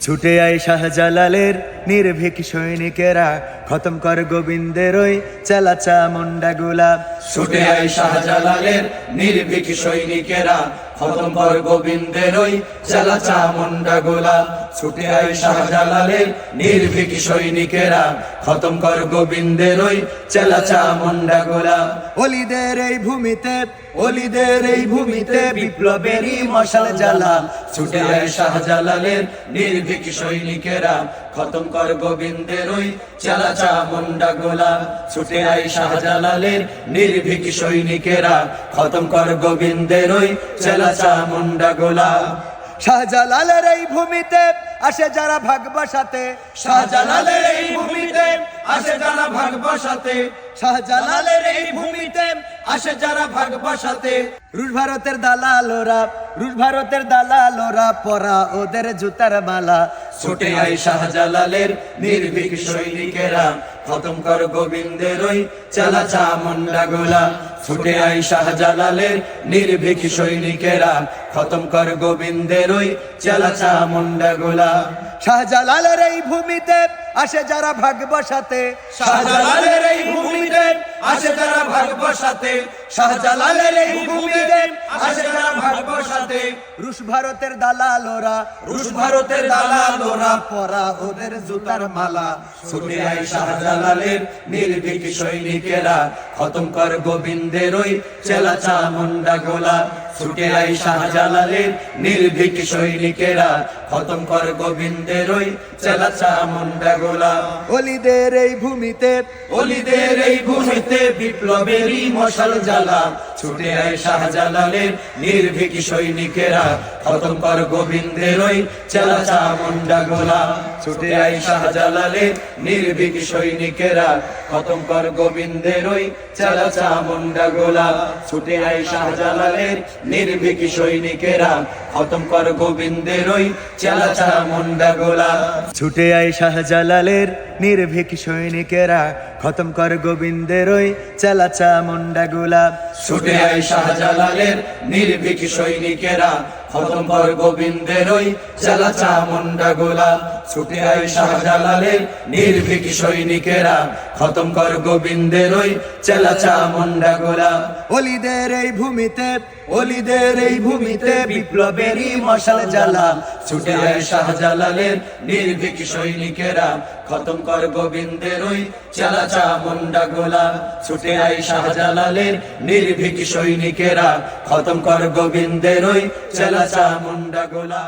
ছুটে আয় শাহজালালের নির্ভীক সৈনিকেরা খতম কর গোবিন্দের ওই চালাচা মুন্ডা গোলাপ ছুটে আয় শাহজালালের নির্ভীক সৈনিকেরা খতম কর গোবিন্দের ওই চালাচা মুন্ডা গোলা ছুটে আয় শাহজালালের নির্ভীক সৈনিকেরা খতম কর গোবিন্দের ওই চালাচা মুন্ডা গোলা অলিদের এই ভূমিতে অলিদের এই ভূমিতে বিপ্লবেরই মশাল জ্বালা। ছুটে আয় শাহজালালের নির্ভীক সৈনিকেরা খতম কর গোবিন্দের ওই চালাচা মুন্ডা গোলা। ছুটে আয় শাহজালালের নির্ভীক সৈনিকেরা। খতম কর গোবিন্দের ওই চালাচা মুন্ডা গোলা। শাহজালালের এই ভূমিতে আসে যারা ভাগ বসাতে। শাহজালালের এই ভূমিতে আসে যারা ভাগ বসাতে। শাহজালালের এই ভূমিতে আসে যারা ভাগ বসাতে। রুশ ভারতের দালালোরা রুশ ভারতের দালালোরা পরা ওদের জুতার মালা। ছুটে আয় শাহজালালের নির্ভীক সৈনিকেরা। খতম কর গোবিন্দের ওই চালাচা মুন্ডা গোলা। ছুটে আয় শাহজালালের নির্ভীক সৈনিকেরা। খতম কর গোবিন্দের ওই চালাচা মুন্ডা গোলা। শাহজালালের এই ভূমিতে আসে যারা ভাগ বসাতে। শাহজালালের এই ভূমিতে আসে তারা শাহজালালের এই ভূমিতে আসে তারা রুশ ভারতের রুশ ভারতের পরা ওদের জুতার মালা। ছুটে আই শাহজালালের নির্ভীক সৈনিকেরা, খতম কর গোবিন্দের ওই চেলাচা মুন্ডা গোলা। ছুটে আই শাহজালালের নির্ভীক সৈনিকেরা। খতম কর গোবিন্দের ওই চেলাচা মুন্ডা গোলা অলিদের এই ভূমিতে অলিদের এই ভূমিতে বিপ্লবেরই মশাল জ্বালা। ছুটে আয় শাহজালালের নির্ভীক সৈনিকেরা। খতম কর গোবিন্দের ওই চেলাচা মুন্ডা গোলা। ছুটে আয় শাহজালালের নির্ভীক সৈনিকেরা। খতম কর গোবিন্দের ওই চেলাচা মুন্ডা গোলা। ছুটে আয় শাহজালালের নির্ভীক সৈনিকেরা। খতম কর গোবিন্দের ওই চেলাচা মুন্ডা গোলা। ছুটে আয় শাহজালালের নির্ভীক সৈনিকেরা। খতম কর গোবিন্দের ওই চালাচা মুন্ডা গোলাপ ছুটে আয় শাহজালালের নির্ভীক সৈনিকেরা খতম পর গোবিন্দের ওই চালাচা মুন্ডা গোলা ছুটে আয় শাহজালালের নির্ভীক সৈনিকেরা। খতম কর গোবিন্দের ওই চালাচা মুন্ডা গোলা অলিদের এই ভূমিতে, অলিদের এই ভূমিতে বিপ্লবেরই মশাল জ্বালা ছুটে আয় শাহজালালের নির্ভীক সৈনিকেরা। খতম কর গোবিন্দের ওই চালাচা মুন্ডা গোলা ছুটে আয় শাহজালালের নির্ভীক সৈনিকেরা। খতম কর গোবিন্দের ওই চালাচা মুন্ডা গোলা